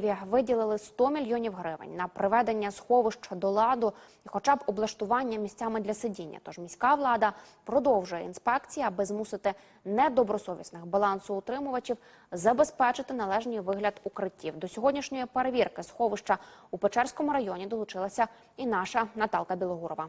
Києві виділили 100 мільйонів гривень на приведення сховища до ладу і, хоча б облаштування місцями для сидіння. Тож міська влада продовжує інспекції, аби змусити недобросовісних балансоутримувачів забезпечити належний вигляд укриттів. До сьогоднішньої перевірки сховища у Печерському районі долучилася і наша Наталка Білогурова.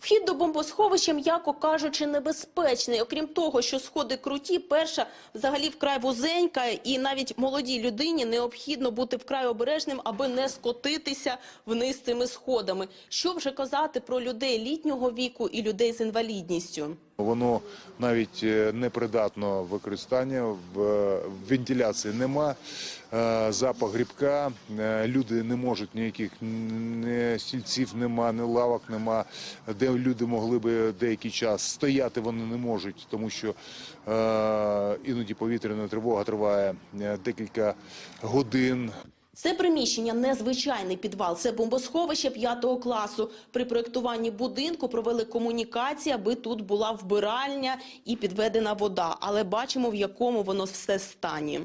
Вхід до бомбосховища, м'яко кажучи, небезпечний. Окрім того, що сходи круті, перша взагалі вкрай вузенька, і навіть молодій людині необхідно бути вкрай обережним, аби не скотитися вниз цими сходами. Що вже казати про людей літнього віку і людей з інвалідністю? Воно навіть е, непридатно використання, е, вентиляції нема, е, запах грибка, люди не можуть ніяких ні стільців нема, ні лавок нема, де люди могли би деякий час стояти, вони не можуть, тому що іноді повітряна тривога триває декілька годин. Це приміщення незвичайний підвал. Це бомбосховище п'ятого класу. При проєктуванні будинку провели комунікації, аби тут була вбиральня і підведена вода. Але бачимо, в якому воно все стані.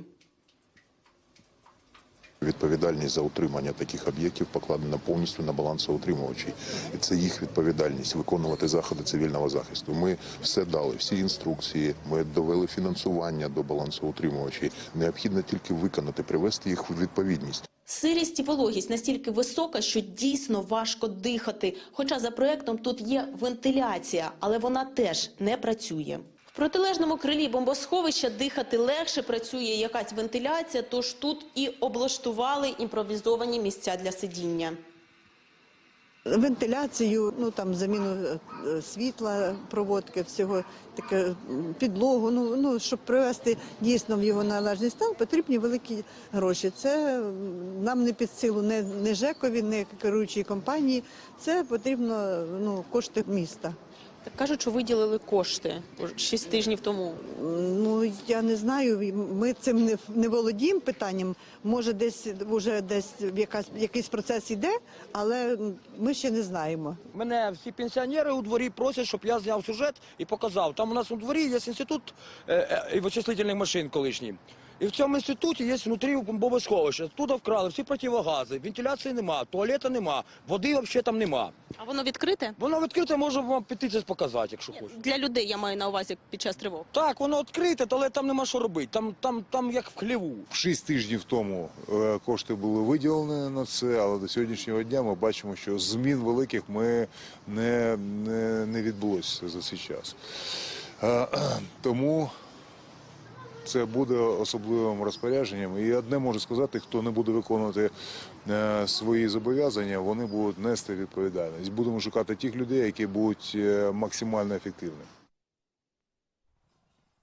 Відповідальність за утримання таких об'єктів покладена повністю на балансоутримувачі. І це їх відповідальність виконувати заходи цивільного захисту. Ми все дали, всі інструкції, ми довели фінансування до балансоутримувачів. Необхідно тільки виконати, привести їх у відповідність. Сирість і вологість настільки висока, що дійсно важко дихати. Хоча за проектом тут є вентиляція, але вона теж не працює. Протилежному крилі бомбосховища дихати легше, працює якась вентиляція, тож тут і облаштували імпровізовані місця для сидіння. Вентиляцію, ну там заміну е, е, світла, проводки, всього таке підлогу. Ну ну щоб привести дійсно в його належний стан, потрібні великі гроші. Це нам не під силу, не, не ЖЕКові, не керуючій компанії. Це потрібно ну кошти міста. Так кажуть, що виділили кошти 6 тижнів тому. Ну я не знаю. Ми цим не, не володіємо питанням. Може, десь вже десь якась якийсь процес іде, але ми ще не знаємо. Мене всі пенсіонери у дворі просять, щоб я зняв сюжет і показав. Там у нас у дворі є інститут е, е, вичислительних машин колишній. І в цьому інституті є внутрі бомбосховище. Туди вкрали всі противогази, вентиляції нема, туалета нема, води взагалі там нема. А воно відкрите? Воно відкрите, можу вам піти це показати, якщо хочете. Для людей я маю на увазі під час тривог. Так, воно відкрите, але там нема що робити. Там, там, там як в хліву. Шість тижнів тому е, кошти були виділені на це, але до сьогоднішнього дня ми бачимо, що змін великих ми не, не, не відбулося за цей час. Е, Тому це буде особливим розпорядженням. І одне можу сказати, хто не буде виконувати е, свої зобов'язання, вони будуть нести відповідальність. Будемо шукати тих людей, які будуть е, максимально ефективними.